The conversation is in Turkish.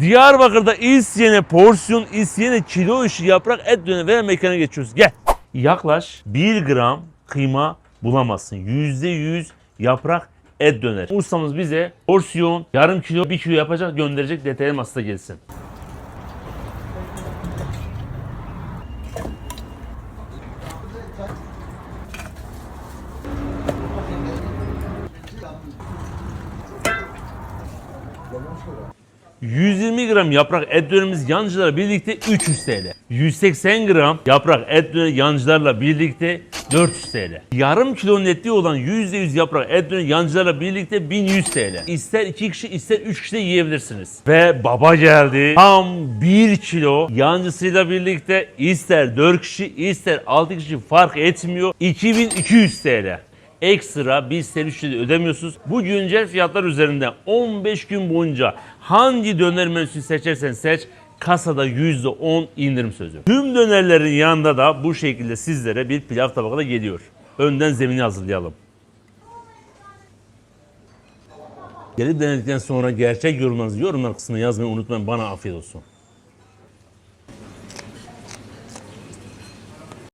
Diyarbakır'da isteyene porsiyon, isteyene kilo işi yaprak et döner veren mekana geçiyoruz. Gel. Yaklaş 1 gram kıyma bulamazsın. %100 yaprak et döner. Ustamız bize porsiyon, yarım kilo, 1 kilo yapacak gönderecek detaylı masada gelsin. ...120 gram yaprak et dönerimiz yancılarla birlikte 300 TL. 180 gram yaprak et döner yancılarla birlikte 400 TL. Yarım kilo netliği olan %100 yaprak et döner yancılarla birlikte 1100 TL. İster 2 kişi ister 3 kişi de yiyebilirsiniz. Ve baba geldi. Tam 1 kilo yancısıyla birlikte ister 4 kişi ister 6 kişi fark etmiyor. 2200 TL ekstra bir servisçi de ödemiyorsunuz. Bu güncel fiyatlar üzerinde 15 gün boyunca hangi döner menüsünü seçersen seç kasada %10 indirim sözü. Tüm dönerlerin yanında da bu şekilde sizlere bir pilav tabağı da geliyor. Önden zemini hazırlayalım. Gelip denedikten sonra gerçek yorumlarınızı yorumlar kısmına yazmayı unutmayın. Bana afiyet olsun.